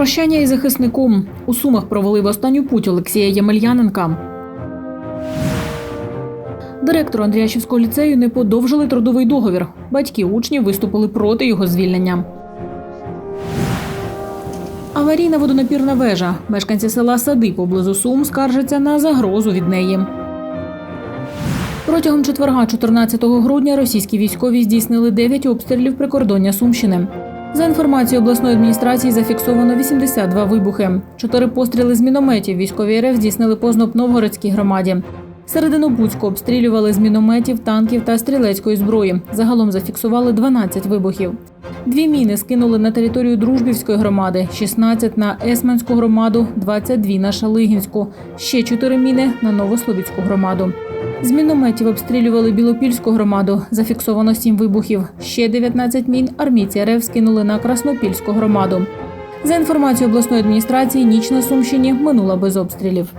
Прощання із захисником. У Сумах провели в останню путь Олексія Ємельяненка. Директору Андріашівського ліцею не подовжили трудовий договір. Батьки учнів виступили проти його звільнення. Аварійна водонапірна вежа. Мешканці села Сади поблизу Сум скаржаться на загрозу від неї. Протягом четверга, 14 грудня, російські військові здійснили 9 обстрілів прикордоння Сумщини. За інформацією обласної адміністрації, зафіксовано 82 вибухи. Чотири постріли з мінометів військові РФ здійснили по Знопновгородській громаді. Середину Буцьку обстрілювали з мінометів, танків та стрілецької зброї. Загалом зафіксували 12 вибухів. Дві міни скинули на територію Дружбівської громади, 16 на Есманську громаду, 22 на Шалигінську, ще 4 міни на Новослобідську громаду. З мінометів обстрілювали Білопільську громаду. Зафіксовано 7 вибухів. Ще 19 мін армійці РФ скинули на Краснопільську громаду. За інформацією обласної адміністрації, ніч на Сумщині минула без обстрілів.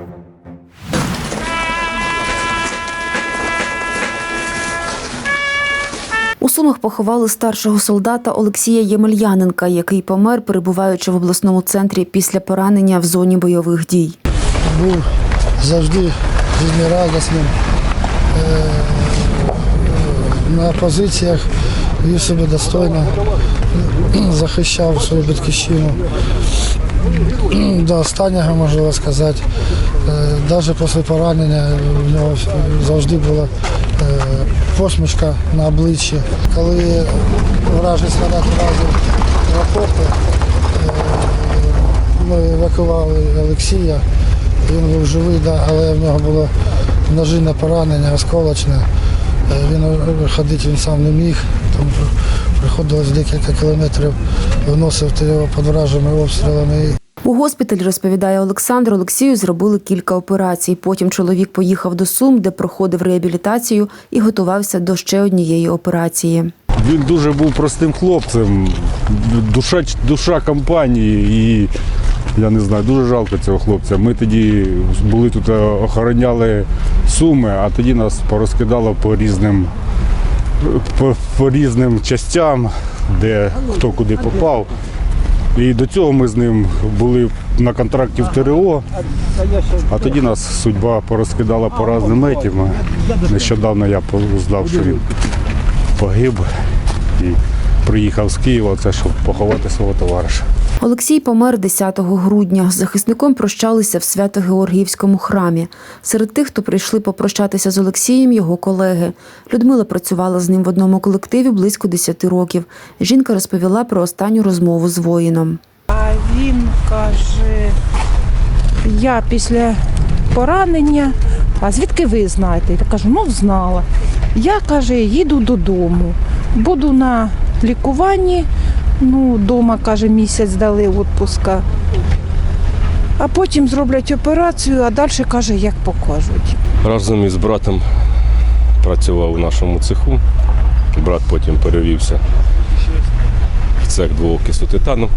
У Сумах поховали старшого солдата Олексія Ємельяненка, який помер, перебуваючи в обласному центрі після поранення в зоні бойових дій. був завжди життєрадісним. Е, На позиціях вів себе достойно, захищав свою батьківщину. До останнього можна сказати. Навіть після поранення в нього завжди була е, посмішка на обличчі. Коли вражий снаряд вразив окопи, е, ми евакували Олексія. Він був живий, але в нього було ножинне поранення, осколочне. Е, Він е, ходити він сам не міг, тому приходилось декілька кілометрів виносити його під вражими обстрілами. У госпіталі, розповідає Олександр, Олексію зробили кілька операцій. Потім чоловік поїхав до Сум, де проходив реабілітацію і готувався до ще однієї операції. Він дуже був простим хлопцем, душа, душа компанії і я не знаю, дуже жалко цього хлопця. Ми тоді були тут, е, охороняли суми, а тоді нас порозкидало по різним, по, по різним частям, де хто куди попав. І до цього ми з ним були на контракті в ТРО, а тоді нас судьба порозкидала по різним етім. Нещодавно я знав, що він погиб і приїхав з Києва, це щоб поховати свого товариша. Олексій помер 10 грудня. З захисником прощалися в Свято-Георгіївському храмі. Серед тих, хто прийшли попрощатися з Олексієм, його колеги. Людмила працювала з ним в одному колективі близько 10 років. Жінка розповіла про останню розмову з воїном. А він каже, я після поранення, а звідки ви знаєте? Я кажу, ну знала. Я каже, їду додому, буду на лікуванні. Ну, вдома, каже, місяць дали відпуска. А потім зроблять операцію, а далі каже, як покажуть. Разом із братом працював у нашому цеху. Брат потім перевівся в цех двоокису титану.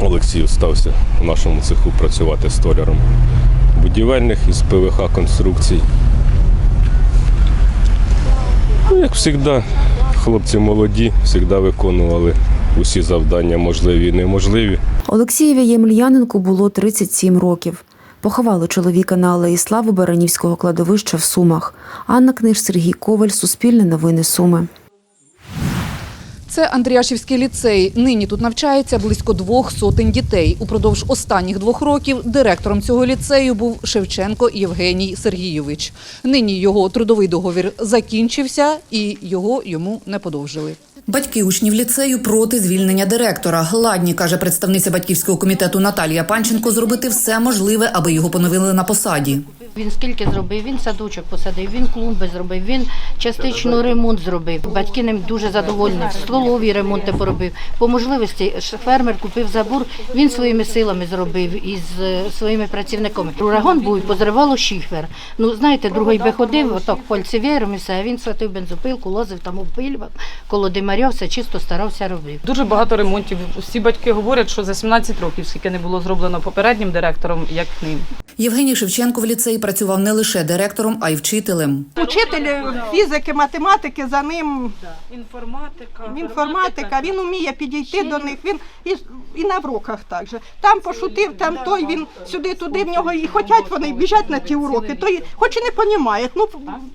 Олексій стався у нашому цеху працювати столяром будівельних із ПВХ конструкцій. Ну, як завжди, хлопці молоді, завжди виконували усі завдання, можливі і неможливі. Олексієві Ємельяненку було 37 років. Поховали чоловіка на алеї Слави Баранівського кладовища в Сумах. Анна Книж, Сергій Коваль, Суспільне новини Суми. Це Андріашівський ліцей. Нині тут навчається близько двох сотень дітей. Упродовж останніх двох років директором цього ліцею був Шевченко Євгеній Сергійович. Нині його трудовий договір закінчився і його йому не подовжили. Батьки учнів ліцею проти звільнення директора. Ладні, каже представниця батьківського комітету Наталія Панченко, зробити все можливе, аби його поновили на посаді. Він скільки зробив? Він садочок посадив, він клумби зробив, він частично ремонт зробив. Батьки ним дуже задоволені. Столові ремонти поробив. По можливості фермер купив забор, він своїми силами зробив із е, своїми працівниками. Ураган був, позривало шіфер. Ну, знаєте, другий би ходив, отак пальцевіром і все. а Він схватив бензопилку, лазив там обпилював, коло димаря все чисто старався робив. Дуже багато ремонтів. Всі батьки говорять, що за 17 років, скільки не було зроблено попереднім директором, як ним. Євгеній Шевченко в ліцей працював не лише директором, а й вчителем. Учитель фізики, математики за ним Інформатика. інформатика, він вміє підійти до них. Він і, і на уроках так же. Там пошутив, там той він сюди, туди в нього і хотять вони біжать на ті уроки. Той хоч і не понімає, ну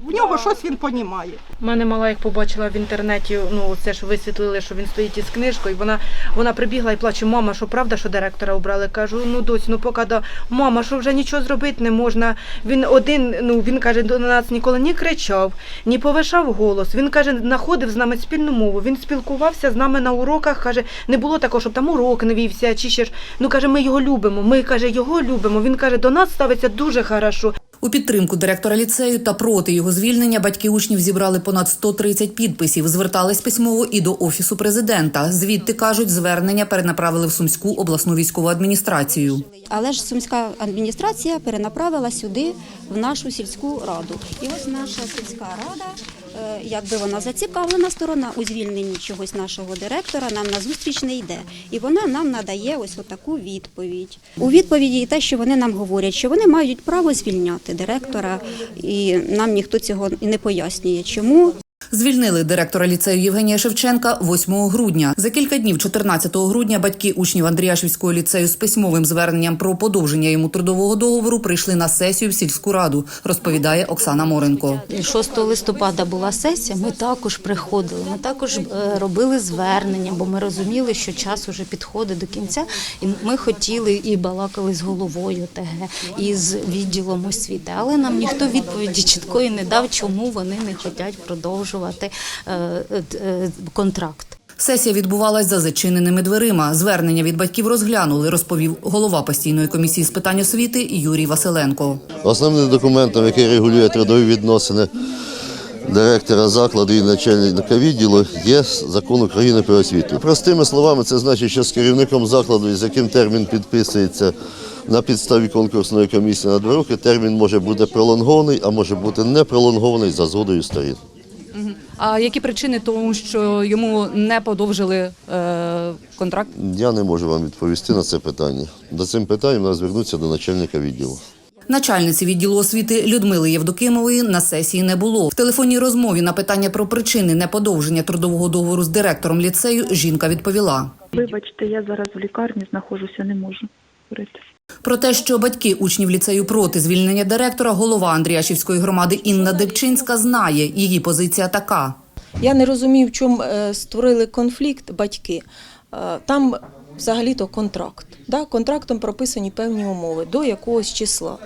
в нього щось він понімає. Мене мала, як побачила в інтернеті, ну це ж висвітлили, що він стоїть із книжкою. Вона, вона прибігла і плаче, мама, що правда, що директора обрали? Кажу, ну дось, ну поки да. Мама, що вже нічого зробити не можна. Він один, ну він каже, до нас ніколи не кричав, ні повишав голос. Він каже, знаходив з нами спільну мову. Він спілкувався з нами на уроках. каже, не було такого, щоб там урок не вівся, чи ще ж. Ну каже, ми його любимо. Ми каже, його любимо. Він каже, до нас ставиться дуже хорошо. У підтримку директора ліцею та проти його звільнення батьки учнів зібрали понад 130 підписів. Звертались письмово і до офісу президента. Звідти кажуть, звернення перенаправили в Сумську обласну військову адміністрацію. Але ж сумська адміністрація перенаправила сюди в нашу сільську раду. І ось наша сільська рада, якби вона зацікавлена сторона у звільненні чогось нашого директора, нам на зустріч не йде. І вона нам надає ось таку відповідь. У відповіді і те, що вони нам говорять, що вони мають право звільняти директора, і нам ніхто цього не пояснює, чому. Звільнили директора ліцею Євгенія Шевченка 8 грудня. За кілька днів, 14 грудня, батьки учнів Андріашівського ліцею з письмовим зверненням про подовження йому трудового договору прийшли на сесію в сільську раду, розповідає Оксана Моренко. 6 листопада була сесія. Ми також приходили. Ми також е, робили звернення, бо ми розуміли, що час уже підходить до кінця. І ми хотіли і балакали з головою ТГ, і з відділом освіти. Але нам ніхто відповіді чіткої не дав, чому вони не хочуть продовжувати е, е, е, контракт. Сесія відбувалась за зачиненими дверима. Звернення від батьків розглянули, розповів голова постійної комісії з питань освіти Юрій Василенко. Основним документом, який регулює трудові відносини директора закладу і начальника відділу, є закон України про освіту. Простими словами, це значить, що з керівником закладу, з яким термін підписується на підставі конкурсної комісії на два роки, термін може бути пролонгований, а може бути не пролонгований за згодою сторін. А які причини тому, що йому не подовжили е, контракт? Я не можу вам відповісти на це питання. До цим питанням треба звернутися до начальника відділу. Начальниці відділу освіти Людмили Євдокимової на сесії не було. В телефонній розмові на питання про причини неподовження трудового договору з директором ліцею жінка відповіла. Вибачте, я зараз в лікарні знаходжуся, не можу говорити. Про те, що батьки учнів ліцею проти звільнення директора, голова Андріашівської громади Інна Дебчинська знає. Її позиція така. Я не розумію, в чому е, створили конфлікт батьки. Е, Там взагалі-то контракт. Да? Контрактом прописані певні умови до якогось числа.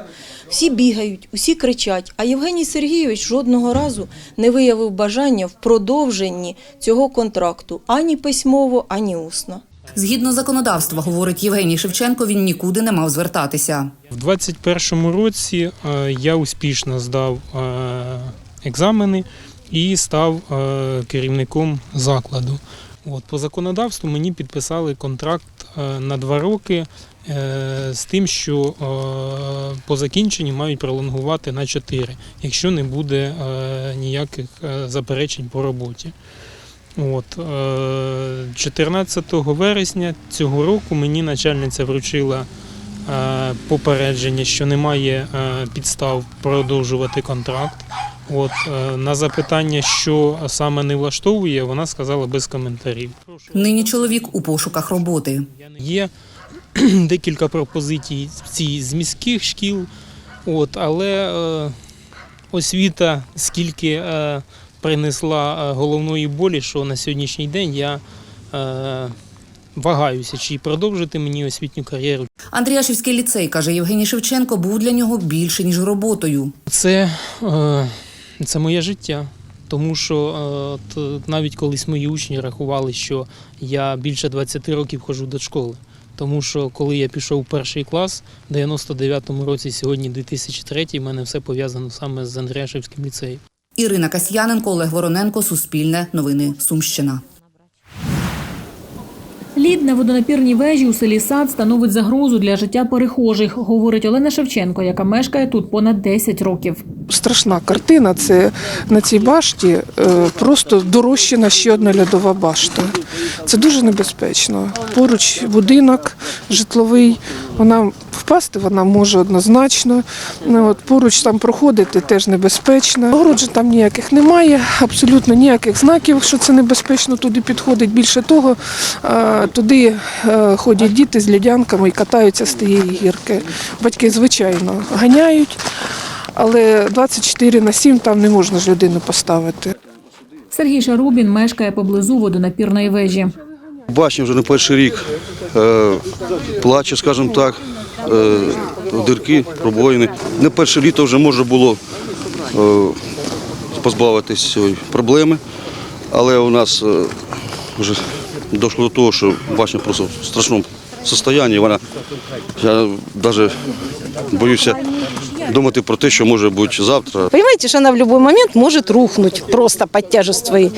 Всі бігають, усі кричать. А Євгеній Сергійович жодного разу не виявив бажання в продовженні цього контракту ані письмово, ані усно. Згідно законодавства, говорить Євгеній Шевченко, він нікуди не мав звертатися. В 21-му році е, я успішно здав е, екзамени і став е, керівником закладу. От, по законодавству мені підписали контракт на два роки з тим, що по закінченні мають пролонгувати на 4, якщо не буде ніяких заперечень по роботі. От, е, 14 вересня цього року мені начальниця вручила е, попередження, що немає е, підстав продовжувати контракт. От, е, на запитання, що саме не влаштовує, вона сказала без коментарів. Нині чоловік у пошуках роботи. Є декілька пропозицій ці з міських шкіл, от, але е, освіта скільки е, принесла е, головної болі, що на сьогоднішній день я е, вагаюся, чи продовжити мені освітню кар'єру. Андріашівський ліцей, каже Євгеній Шевченко, був для нього більше, ніж роботою. Це, е, це моє життя. Тому що от, навіть колись мої учні рахували, що я більше 20 років ходжу до школи. Тому що коли я пішов у перший клас, в 99-му році, сьогодні 2003, в мене все пов'язано саме з Андріашівським ліцеєм. Ірина Касьяненко, Олег Вороненко, Суспільне, Новини Сумщина. Лід на водонапірній вежі у селі Сад становить загрозу для життя перехожих, говорить Олена Шевченко, яка мешкає тут понад 10 років. страшна картина. Це на цій башті е, просто дорощена ще одна льодова башта. Це дуже небезпечно. Поруч будинок житловий, вона впасти вона може однозначно. Ну, от, поруч там проходити теж небезпечно. Огороджень там ніяких немає, абсолютно ніяких знаків, що це небезпечно туди підходить. Більше того, е, туди е, ходять діти з льодянками і катаються з тієї гірки. Батьки, звичайно, ганяють, але 24 на 7 там не можна ж людину поставити. Сергій Шарубін мешкає поблизу водонапірної вежі. Башня вже не перший рік е, плаче, скажімо так, е, дирки, пробоїни. Не перше літо вже можна було позбавитись цієї проблеми, але у нас вже дійшло до того, що башня просто в страшному стані. Вона, я навіть боюся думати про те, що може бути завтра. Понимаете, что она в любой момент может рухнуть просто под тяжесть своей.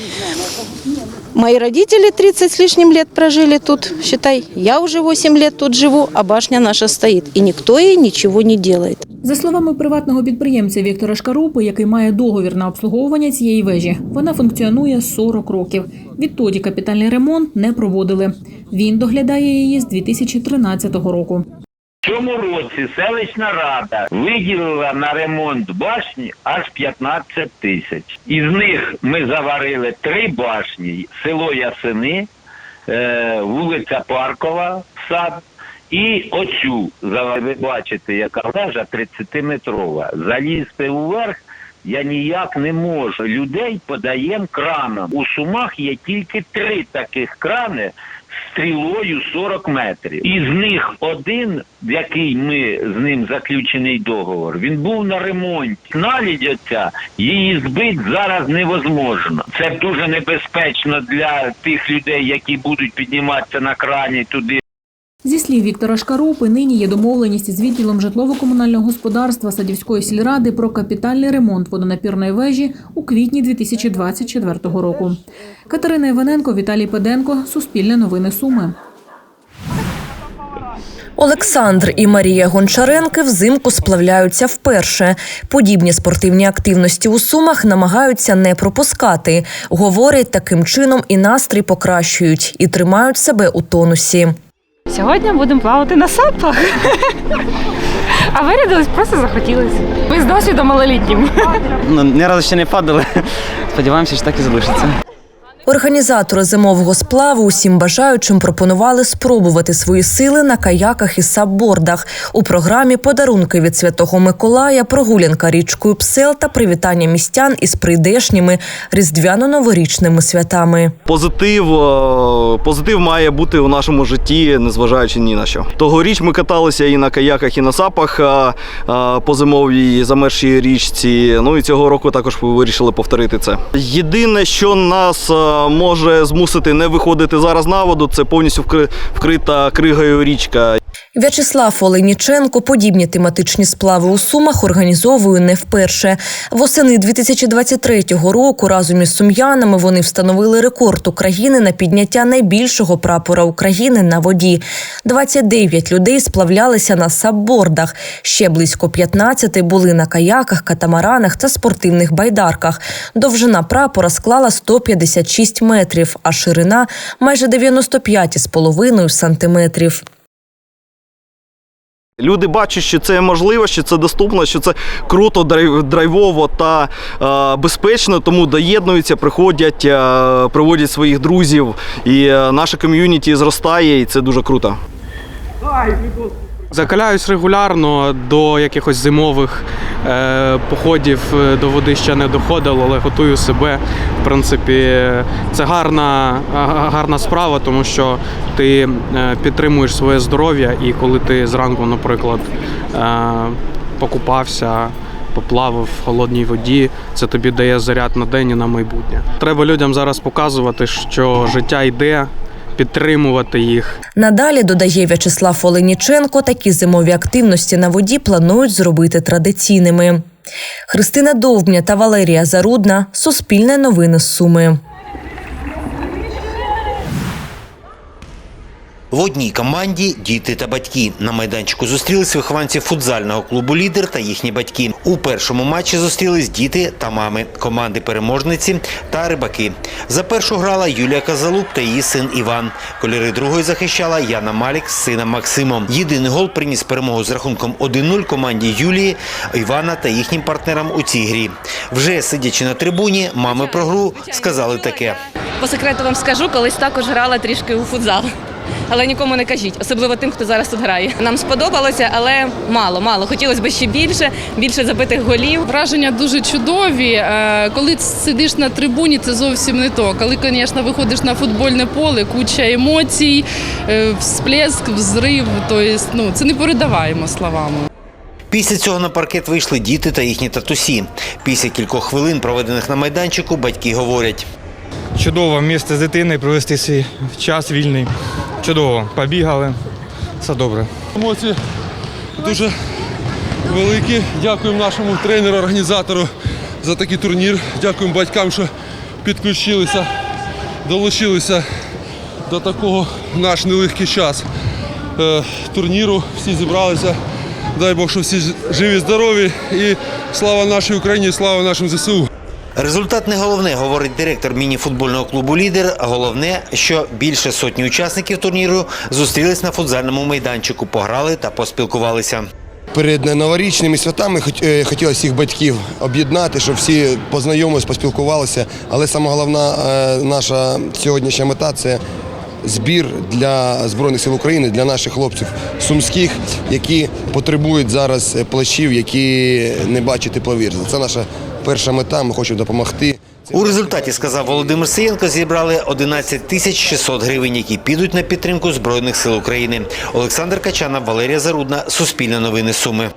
Мои родители 30 с лишним лет прожили тут, считай. Я уже 8 лет тут живу, а башня наша стоит. И никто ей ничего не делает. За словами приватного підприємця Віктора Шкарупи, який має договір на обслуговування цієї вежі, вона функціонує 40 років. Відтоді капітальний ремонт не проводили. Він доглядає її з 2013 року. В цьому році селищна рада виділила на ремонт башні аж 15 тисяч. Із них ми заварили три башні: село Ясини, е, вулиця Паркова, сад. І оцю ви бачите, яка вежа 30-метрова. Залізти уверх я ніяк не можу. Людей подаємо краном. У Сумах є тільки три таких крани стрілою 40 метрів. Із них один, в який ми з ним заключений договор, він був на ремонті. Налідь оця, її збити зараз невозможно. Це дуже небезпечно для тих людей, які будуть підніматися на крані туди. Зі слів Віктора Шкарупи, нині є домовленість з відділом житлово-комунального господарства Садівської сільради про капітальний ремонт водонапірної вежі у квітні 2024 року. Катерина Іваненко, Віталій Педенко, Суспільне новини Суми. Олександр і Марія Гончаренки взимку сплавляються вперше. Подібні спортивні активності у Сумах намагаються не пропускати. Говорять, таким чином і настрій покращують, і тримають себе у тонусі. Сьогодні будемо плавати на сапах. А вирядились, просто захотілося. Ми з досвідом малолітнім. Ну, ні разу ще не падали. Сподіваємося, що так і залишиться. Організатори зимового сплаву усім бажаючим пропонували спробувати свої сили на каяках і саббордах. У програмі подарунки від Святого Миколая, прогулянка річкою Псел та привітання містян із прийдешніми різдвяно-новорічними святами. Позитив, е, позитив має бути у нашому житті, незважаючи ні на що. Тогоріч ми каталися і на каяках, і на сапах е, е, по зимовій замерзшій річці. Ну і цього року також вирішили повторити це. Єдине, що нас може змусити не виходити зараз на воду, це повністю вкри- вкрита кригою річка. В'ячеслав Оленіченко подібні тематичні сплави у Сумах організовує не вперше. Восени 2023 року разом із сум'янами вони встановили рекорд України на підняття найбільшого прапора України на воді. 29 людей сплавлялися на саббордах. Ще близько 15 були на каяках, катамаранах та спортивних байдарках. Довжина прапора склала 156 метрів, а ширина майже 95,5 сантиметрів. Люди бачать, що це можливо, що це доступно, що це круто, драйв- драйвово та е, безпечно, тому доєднуються, приходять, е, приводять своїх друзів, і е, наше ком'юніті зростає, і це дуже круто. Закаляюсь регулярно до якихось зимових е, походів е, до води ще не доходило, але готую себе. В принципі, це гарна, гарна справа, тому що ти е, підтримуєш своє здоров'я, і коли ти зранку, наприклад, е, покупався. Поплавав в холодній воді, це тобі дає заряд на день і на майбутнє. Треба людям зараз показувати, що життя йде, підтримувати їх. Надалі додає В'ячеслав Оленіченко, такі зимові активності на воді планують зробити традиційними. Христина Довбня та Валерія Зарудна Суспільне новини з Суми. В одній команді діти та батьки. На майданчику зустрілись вихованці футзального клубу Лідер та їхні батьки. У першому матчі зустрілись діти та мами, команди переможниці та рибаки. За першу грала Юлія Казалук та її син Іван. Кольори другої захищала Яна Малік з сином Максимом. Єдиний гол приніс перемогу з рахунком 1-0 команді Юлії, Івана та їхнім партнерам у цій грі. Вже сидячи на трибуні, мами про гру сказали таке. По секрету вам скажу, колись також грала трішки у футзал. Але нікому не кажіть, особливо тим, хто зараз тут грає. Нам сподобалося, але мало, мало. Хотілося б ще більше, більше забитих голів. Враження дуже чудові. Е, Коли сидиш на трибуні, це зовсім не то. Коли, звісно, виходиш на футбольне поле, куча емоцій, е, всплеск, взрив, тобто, ну, це не передаваємо словами. Після цього на паркет вийшли діти та їхні татусі. Після кількох хвилин, проведених на майданчику, батьки говорять. Чудово місце з дитиною провести свій час вільний. Чудово. Побігали. Все добре. Емоції дуже великі. Дякуємо нашому тренеру, організатору за такий турнір. Дякуємо батькам, що підключилися, долучилися до такого наш нелегкий час е, турніру. Всі зібралися. Дай Бог, що всі живі, здорові. І слава нашій Україні, слава нашим ЗСУ. Результат не головне, говорить директор міні-футбольного клубу Лідер. Головне, що більше сотні учасників турніру зустрілись на футзальному майданчику, пограли та поспілкувалися. Перед новорічними святами е, хотілося всіх батьків об'єднати, щоб всі познайомились, поспілкувалися. Але саме головна е, наша сьогоднішня мета це збір для Збройних сил України, для наших хлопців сумських, які потребують зараз плащів, які не бачать тепловір. Це наша перша мета. Ми хочемо допомогти. У результаті, сказав Володимир Сиєнко, зібрали 11 тисяч 600 гривень, які підуть на підтримку Збройних сил України. Олександр Качанов, Валерія Зарудна, Суспільне новини Суми.